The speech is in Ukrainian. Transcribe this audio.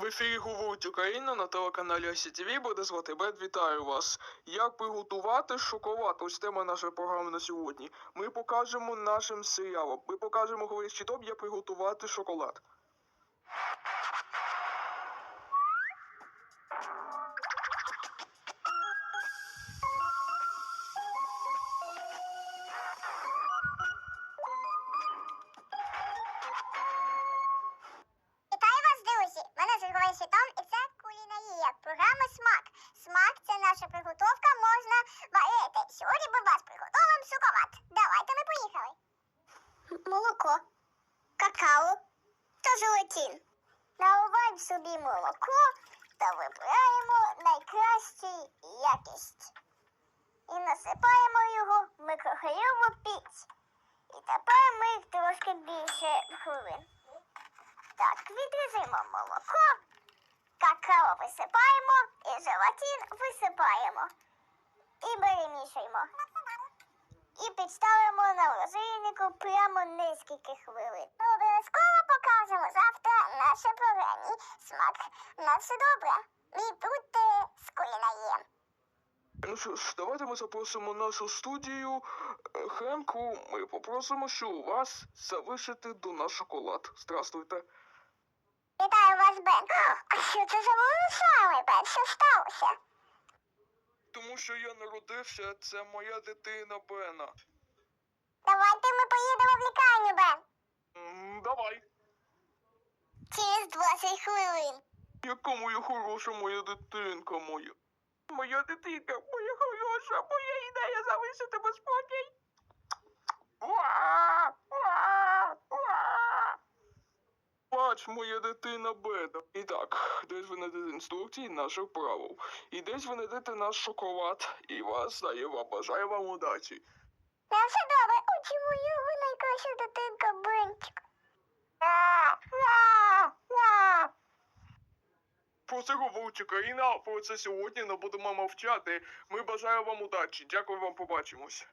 В ефірі говорить Україна на телеканалі ОСІТВ буде звати Бет. Вітаю вас. Як приготувати шоколад? Ось тема нашої програми на сьогодні. Ми покажемо нашим серіалом. Ми покажемо говорячи топ, як приготувати шоколад. Говорящий і це кулінарія, програма Смак. Смак це наша приготовка, можна варити. Сьогодні ми вас приготуємо шоколад. Давайте ми поїхали. Молоко, какао та желатин. Наливаємо собі молоко та вибираємо найкращу якість. І насипаємо його в микрохвильову піч. І тепер ми трошки більше хвилин. Так, відрізаємо молоко, висипаємо і желатин висипаємо. І перемішуємо. І підставимо на розрійнику прямо нескільки хвилин. Обов'язково покажемо завтра наше програмі смак. На все добре. І будьте з. Ну що ж, давайте ми запросимо нашу студію е, Хемку. Ми попросимо, що у вас залишити до нас шоколад. Здравствуйте. Вітаю вас, Бен. А що це за вирушали, Бен? Що сталося? Тому що я народився, це моя дитина Бена. Давайте ми поїдемо в лікарню, Бен. М, давай. Через 20 хвилин. Яка моя хороша моя дитинка моя. Моя дитинка, моя хороша, моя ідея залишити тебе спокій. Бач, моя дитина Беда. І так, десь ви знайдете інструкції наших правил. І десь ви знайдете наш шоколад. І вас дає вам бажаю вам удачі. На все добре, очі мої, ви найкраща дитинка, Бенчик. Про це говорить Україна, про це сьогодні не будемо мовчати. Ми бажаємо вам удачі. Дякую вам, побачимось.